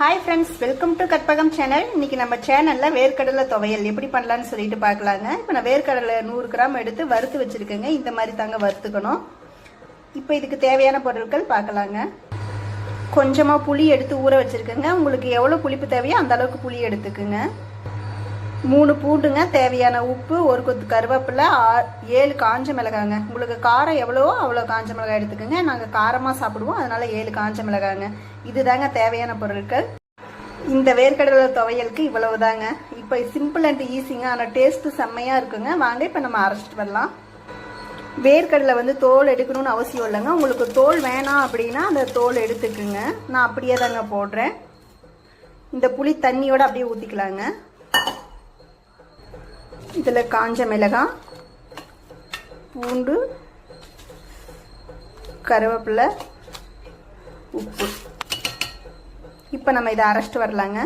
Hi friends welcome to Karpagam channel இன்னைக்கு நம்ம சேனல்ல வேர்க்கடலை துவையல் எப்படி பண்ணலாம்னு சொல்லிட்டு பார்க்கலாங்க. இப்போ நான் வேர்க்கடலை நூறு கிராம் எடுத்து வறுத்து வச்சிருக்கேங்க. இந்த மாதிரி தாங்க வறுத்துக்கணும். இப்போ இதுக்கு தேவையான பொருட்கள் பார்க்கலாங்க. கொஞ்சமாக புளி எடுத்து ஊற வச்சிருக்கேங்க. உங்களுக்கு எவ்வளோ புளிப்பு தேவையோ அந்த அளவுக்கு புளி எடுத்துக்குங்க. மூணு பூண்டுங்க தேவையான உப்பு ஒரு கொத்து கருவேப்பிலை ஆ- ஏழு காஞ்ச மிளகாங்க உங்களுக்கு காரம் எவ்வளவோ அவ்வளோ காஞ்ச மிளகாய் எடுத்துக்கோங்க. நாங்கள் காரமாக சாப்பிடுவோம். அதனால ஏழு காஞ்ச மிளகாங்க இதுதாங்க தேவையான பொருட்கள். இந்த வேர்க்கடலை துவையலுக்கு இவ்வளவு தாங்க இப்போ சிம்பிள் அண்ட் ஈஸிங்க ஆனால் டேஸ்ட்டு செம்மையாக இருக்குங்க. வாங்க இப்போ நம்ம அரைச்சிட்டு வரலாம். வேர்க்கடலை வந்து தோல் எடுக்கணும்னு அவசியம் இல்லைங்க. உங்களுக்கு தோல் வேணாம் அப்படின்னா அந்த தோல் எடுத்துக்குங்க. நான் அப்படியே தாங்க போடுறேன். இந்த புளி தண்ணியோடு அப்படியே ஊற்றிக்கலாங்க இதில் காஞ்ச மிளகாய் பூண்டு கருவேப்பிலை உப்பு. இப்போ நம்ம இதை அரைச்சிட்டு வரலாங்க.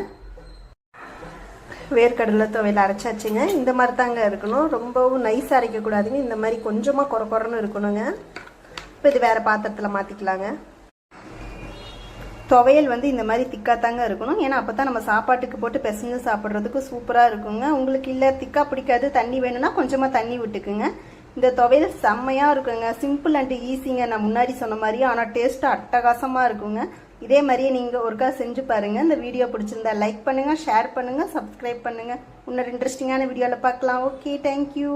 வேர்க்கடலை துவையில் அரைச்சாச்சுங்க. இந்த மாதிரி தாங்க இருக்கணும். ரொம்பவும் நைஸாக அரைக்கக்கூடாதுங்க. இந்த மாதிரி கொஞ்சமாக குறை குறைன்னு இருக்கணுங்க. இப்போ இது வேறு பாத்திரத்தில் மாற்றிக்கலாங்க துவையல் வந்து இந்த மாதிரி திக்காக தாங்க இருக்கணும். ஏன்னா அப்போ தான் நம்ம சாப்பாட்டுக்கு போட்டு பிசைஞ்சு சாப்பிட்றதுக்கு சூப்பராக இருக்குங்க. உங்களுக்கு இல்லை திக்கா பிடிக்காது தண்ணி வேணும்னா கொஞ்சமாக தண்ணி விட்டுக்குங்க. இந்த துவையல் செம்மையாக இருக்குங்க. சிம்பிள் அண்ட் ஈஸிங்க நான் முன்னாடி சொன்ன மாதிரி ஆனால் டேஸ்ட்டு அட்டகாசமாக இருக்குங்க. இதே மாதிரியே நீங்கள் ஒருக்கா செஞ்சு பாருங்கள் இந்த வீடியோ பிடிச்சிருந்தா லைக் பண்ணுங்கள் ஷேர் பண்ணுங்கள் சப்ஸ்கிரைப் பண்ணுங்கள் இன்னொரு இன்ட்ரெஸ்டிங்கான வீடியோவில் பார்க்கலாம். Okay thank you